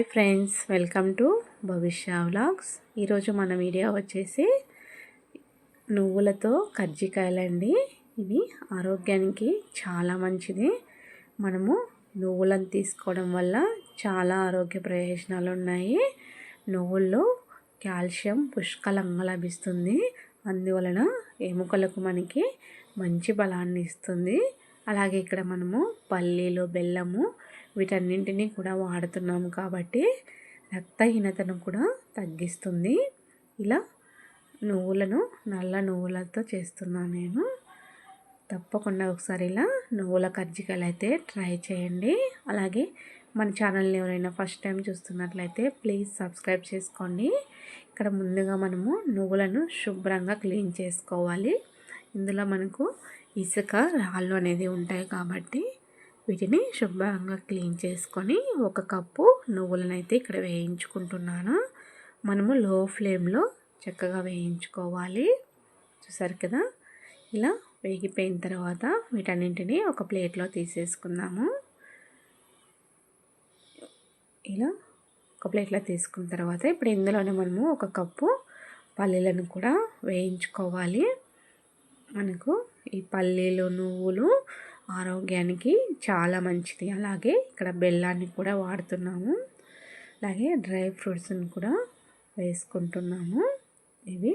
Hi friends welcome to Bhavishya vlogs. ఈరోజు మన video వచ్చేసి నువ్వులతో కజ్జికాయలండి ఇవి ఆరోగ్యానికి చాలా మంచిది. మనము నువ్వులను తీసుకోవడం వల్ల చాలా ఆరోగ్య ప్రయోజనాలు ఉన్నాయి. నువ్వుల్లో కాల్షియం పుష్కలంగా లభిస్తుంది. అందువలన ఎముకలకు మనకి మంచి బలాన్ని ఇస్తుంది. అలాగే ఇక్కడ మనము పల్లీలు బెల్లము వీటన్నింటినీ కూడా వాడుతున్నాము కాబట్టి రక్తహీనతను కూడా తగ్గిస్తుంది. ఇలా నువ్వులను నల్ల నువ్వులతో చేస్తున్నాను నేను. తప్పకుండా ఒకసారి ఇలా నువ్వుల కజ్జికలు అయితే ట్రై చేయండి. అలాగే మన ఛానల్ని ఎవరైనా ఫస్ట్ టైం చూస్తున్నట్లయితే ప్లీజ్ సబ్స్క్రైబ్ చేసుకోండి. ఇక్కడ ముందుగా మనము నువ్వులను శుభ్రంగా క్లీన్ చేసుకోవాలి. ఇందులో మనకు ఇసుక రాళ్ళు అనేది ఉంటాయి కాబట్టి వీటిని శుభ్రంగా క్లీన్ చేసుకొని ఒక కప్పు నువ్వులను అయితే ఇక్కడ వేయించుకుంటున్నాను. మనము లో ఫ్లేమ్లో చక్కగా వేయించుకోవాలి. చూసారు కదా? ఇలా వేగిపోయిన తర్వాత వీటన్నింటిని ఒక ప్లేట్లో తీసేసుకుందాము. ఇలా ఒక ప్లేట్లో తీసుకున్న తర్వాత ఇప్పుడు ఇందులోనే మనము ఒక కప్పు పల్లీలను కూడా వేయించుకోవాలి. మనకు ఈ పల్లీలు నువ్వులు ఆరోగ్యానికి చాలా మంచిది. అలాగే ఇక్కడ బెల్లాన్ని కూడా వాడుతున్నాము. అలాగే డ్రై ఫ్రూట్స్ని కూడా వేసుకుంటున్నాము. ఇవి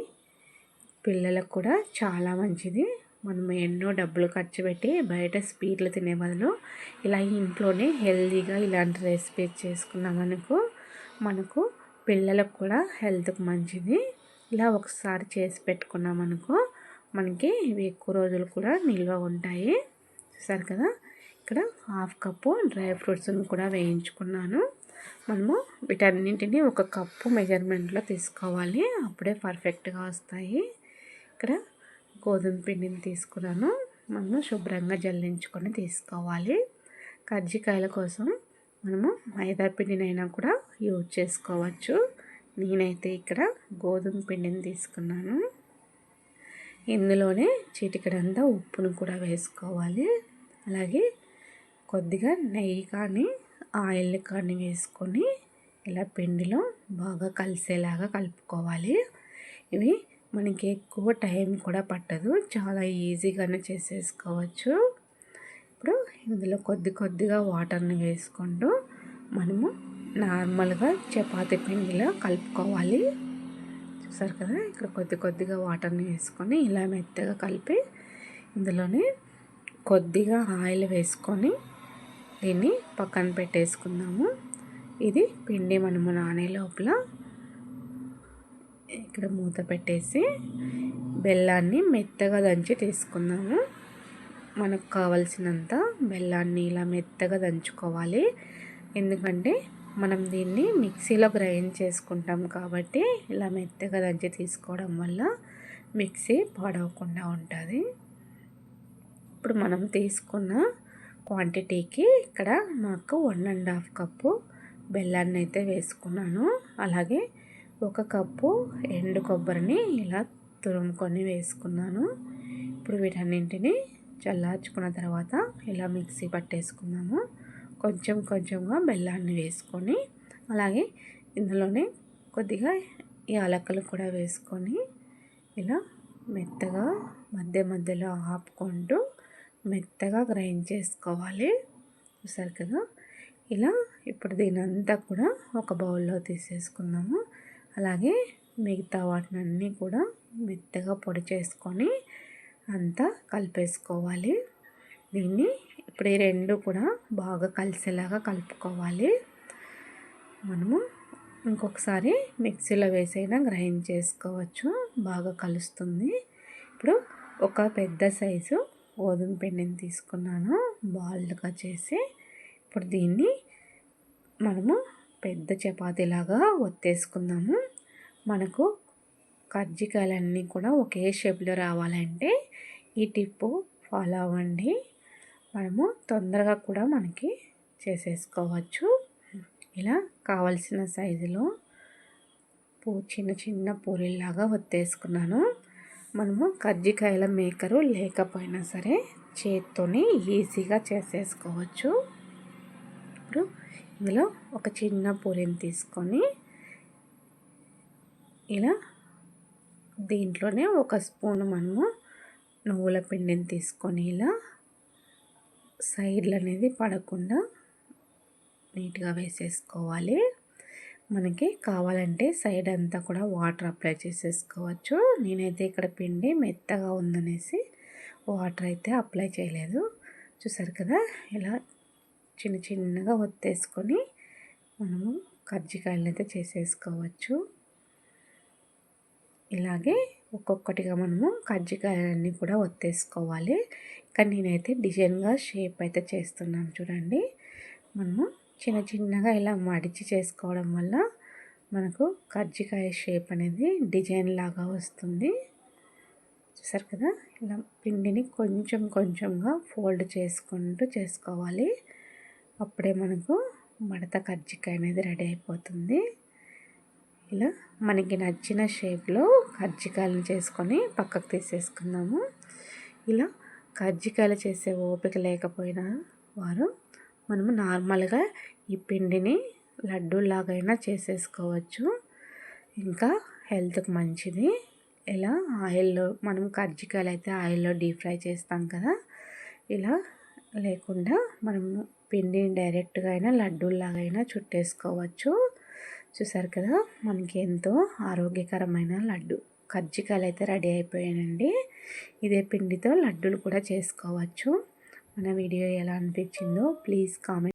పిల్లలకు కూడా చాలా మంచిది. మనం ఎన్నో డబ్బులు ఖర్చు పెట్టి బయట స్వీట్లు తినే బదులు ఇలా ఇంట్లోనే హెల్తీగా ఇలాంటి రెసిపీస్ చేసుకున్నాం అనుకో మనకు పిల్లలకు కూడా హెల్త్కి మంచిది. ఇలా ఒకసారి చేసి పెట్టుకున్నామనుకో మనకి ఇవి ఎక్కువ రోజులు కూడా నిల్వ ఉంటాయి. చూసారు కదా? ఇక్కడ హాఫ్ కప్పు డ్రై ఫ్రూట్స్ని కూడా వేయించుకున్నాను. మనము వీటన్నింటినీ ఒక కప్పు మెజర్మెంట్లో తీసుకోవాలి. అప్పుడే పర్ఫెక్ట్గా వస్తాయి. ఇక్కడ గోధుమ పిండిని తీసుకున్నాను. మనము శుభ్రంగా జల్లించుకొని తీసుకోవాలి. కజ్జికాయల కోసం మనము మైదా పిండినైనా కూడా యూజ్ చేసుకోవచ్చు. నేనైతే ఇక్కడ గోధుమ పిండిని తీసుకున్నాను. ఇందులోనే చిటికడంతా ఉప్పును కూడా వేసుకోవాలి. అలాగే కొద్దిగా నెయ్యి కానీ ఆయిల్ కానీ వేసుకొని ఇలా పిండిలో బాగా కలిసేలాగా కలుపుకోవాలి. ఇవి మనకి ఎక్కువ టైం కూడా పట్టదు. చాలా ఈజీగానే చేసేసుకోవచ్చు. ఇప్పుడు ఇందులో కొద్ది కొద్దిగా వాటర్ని వేసుకుంటూ మనము నార్మల్గా చపాతీ పిండిలో కలుపుకోవాలి. చూసారు కదా? ఇక్కడ కొద్ది కొద్దిగా వాటర్ని వేసుకొని ఇలా మెత్తగా కలిపి ఇందులోనే కొద్దిగా ఆయిల్ వేసుకొని దీన్ని పక్కన పెట్టేసుకుందాము. ఇది పిండి మనము నానే లోపల ఇక్కడ మూత పెట్టేసి బెల్లాన్ని మెత్తగా దంచి తీసుకుందాము. మనకు కావలసినంత బెల్లాన్ని ఇలా మెత్తగా దంచుకోవాలి. ఎందుకంటే మనం దీన్ని మిక్సీలో గ్రైండ్ చేసుకుంటాం కాబట్టి ఇలా మెత్తగా దంచి తీసుకోవడం వల్ల మిక్సీ పాడవకుండా ఉంటుంది. ఇప్పుడు మనం తీసుకున్న క్వాంటిటీకి ఇక్కడ నాకు వన్ అండ్ హాఫ్ కప్పు బెల్లాన్ని అయితే వేసుకున్నాను. అలాగే ఒక కప్పు ఎండు కొబ్బరిని ఇలా తురుముకొని వేసుకున్నాను. ఇప్పుడు వీటన్నింటిని చల్లార్చుకున్న తర్వాత ఇలా మిక్సీ పట్టేసుకున్నాము. కొంచెం కొంచెంగా బెల్లాన్ని వేసుకొని అలాగే ఇందులోనే కొద్దిగా యాలకులు కూడా వేసుకొని ఇలా మెత్తగా మధ్య మధ్యలో ఆపుకుంటూ మెత్తగా గ్రైండ్ చేసుకోవాలి. చూసారు కదా? ఇలా ఇప్పుడు దీని అంతా కూడా ఒక బౌల్లో తీసేసుకుందాము. అలాగే మిగతా వాటిని అన్నీ కూడా మెత్తగా పొడి చేసుకొని అంతా కలిపేసుకోవాలి. దీన్ని ఇప్పుడు ఈ రెండు కూడా బాగా కలిసేలాగా కలుపుకోవాలి. మనము ఇంకొకసారి మిక్సీలో వేసైనా గ్రైండ్ చేసుకోవచ్చు. బాగా కలుస్తుంది. ఇప్పుడు ఒక పెద్ద సైజు గోధుమ పిండిని తీసుకున్నాను. బాల్డ్గా చేసి ఇప్పుడు దీన్ని మనము పెద్ద చపాతీలాగా ఒత్తేసుకుందాము. మనకు కజ్జికాయలన్నీ కూడా ఒకే షేప్లో రావాలంటే ఈ టిప్పు ఫాలో అవ్వండి. మనము తొందరగా కూడా మనకి చేసేసుకోవచ్చు. ఇలా కావలసిన సైజులో పూ చిన్న చిన్న పూరీలాగా ఒత్తేసుకున్నాను. మనము కజ్జికాయల మేకరు లేకపోయినా సరే చేత్తోనే ఈజీగా చేసేసుకోవచ్చు. ఇప్పుడు ఇందులో ఒక చిన్న పూరిని తీసుకొని ఇలా దీంట్లోనే ఒక స్పూన్ మనము నువ్వుల పిండిని తీసుకొని ఇలా సైడ్లు అనేది పడకుండా నీట్గా వేసేసుకోవాలి. మనకి కావాలంటే సైడ్ అంతా కూడా వాటర్ అప్లై చేసేసుకోవచ్చు. నేనైతే ఇక్కడ పిండి మెత్తగా ఉందనేసి వాటర్ అయితే అప్లై చేయలేదు. చూసారు కదా? ఇలా చిన్న చిన్నగా ఒత్తేసుకొని మనము కజ్జికాయలు అయితే చేసేసుకోవచ్చు. ఇలాగే ఒక్కొక్కటిగా మనము కజ్జికాయలన్నీ కూడా ఒత్తేసుకోవాలి. కానీ నేనైతే డిజైన్గా షేప్ అయితే చేస్తున్నాను చూడండి. మనము చిన్న చిన్నగా ఇలా మడిచి చేసుకోవడం వల్ల మనకు కజ్జికాయ షేప్ అనేది డిజైన్ లాగా వస్తుంది. చూసారు కదా? ఇలా పిండిని కొంచెం కొంచెంగా ఫోల్డ్ చేసుకుంటూ చేసుకోవాలి. అప్పుడే మనకు మడత కజ్జికాయ అనేది రెడీ అయిపోతుంది. ఇలా మనకి నచ్చిన షేప్లో కజ్జికాయలను చేసుకొని పక్కకు తీసేసుకుందాము. ఇలా కజ్జికాయలు చేసే ఓపిక లేకపోయినా వారు మనము నార్మల్గా ఈ పిండిని లడ్డూలాగైనా చేసేసుకోవచ్చు. ఇంకా హెల్త్కి మంచిది. ఇలా ఆయిల్లో మనం కర్జికాయలు అయితే ఆయిల్లో డీప్ ఫ్రై చేస్తాం కదా! ఇలా లేకుండా మనము పిండిని డైరెక్ట్గా అయినా లడ్డూలాగైనా అయినా చుట్టేసుకోవచ్చు. చూసారు కదా! మనకి ఎంతో ఆరోగ్యకరమైన లడ్డు. కజ్జికాయలు అయితే రెడీ అయిపోయానండి ఇదే పిండితో లడ్డూలు కూడా చేసుకోవచ్చు. మన వీడియో ఎలా అనిపించిందో ప్లీజ్ కామెంట్